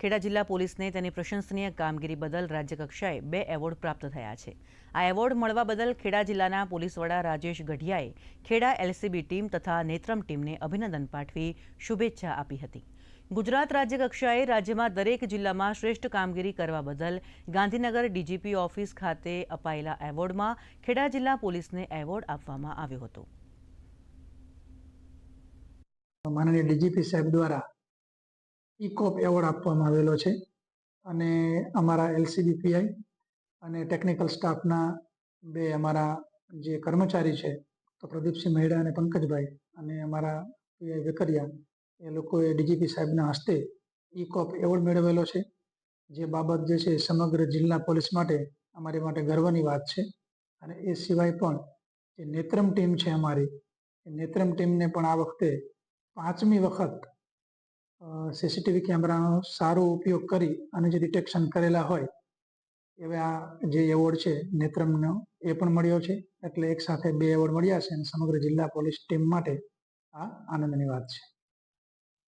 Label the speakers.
Speaker 1: ખેડા જિલ્લા પોલીસને તેની પ્રશંસનીય કામગીરી બદલ રાજ્યકક્ષાએ બે એવોર્ડ પ્રાપ્ત થયા છે. આ એવોર્ડ મળવા બદલ ખેડા જિલ્લાના પોલીસ વડા રાજેશ ગઢિયાએ ખેડા એલસીબી ટીમ તથા નેત્રમ ટીમને અભિનંદન પાઠવી શુભેચ્છા આપી હતી. ગુજરાત રાજ્યકક્ષાએ રાજ્યમાં દરેક જિલ્લામાં શ્રેષ્ઠ કામગીરી કરવા બદલ ગાંધીનગર ડીજીપી ઓફિસ ખાતે અપાયેલા એવોર્ડમાં ખેડા જિલ્લા પોલીસને એવોર્ડ આપવામાં આવ્યો હતો.
Speaker 2: માનનીય ડીજીપી સાહેબ દ્વારા ઇકોપ એવોર્ડ આપવામાં આવેલો છે અને અમારા એલસીબી પીઆઈ અને ટેકનિકલ સ્ટાફના બે અમારા જે કર્મચારી છે, તો પ્રદીપસિંહ મહેડા અને પંકજભાઈ અને અમારા પીઆઈ વેકરિયા, એ લોકોએ ડીજીપી સાહેબના હસ્તે ઇકોપ એવોર્ડ મેળવેલો છે. જે બાબત જે છે સમગ્ર જિલ્લા પોલીસ માટે અમારી માટે ગર્વની વાત છે અને એ સિવાય પણ જે નેત્રમ ટીમ છે અમારી, એ નેત્રમ ટીમને પણ આ વખતે પાંચમી વખત સીસીટીવી કેમેરાનો સારો ઉપયોગ કરી અને જે ડિટેક્શન કરેલા હોય, એવા જે એવોર્ડ છે, નેત્રમનો, એ પણ મળ્યો છે. એટલે એક સાથે બે એવોર્ડ મળ્યા છે અને સમગ્ર જિલ્લા પોલીસ ટીમ માટે આ આનંદની વાત છે.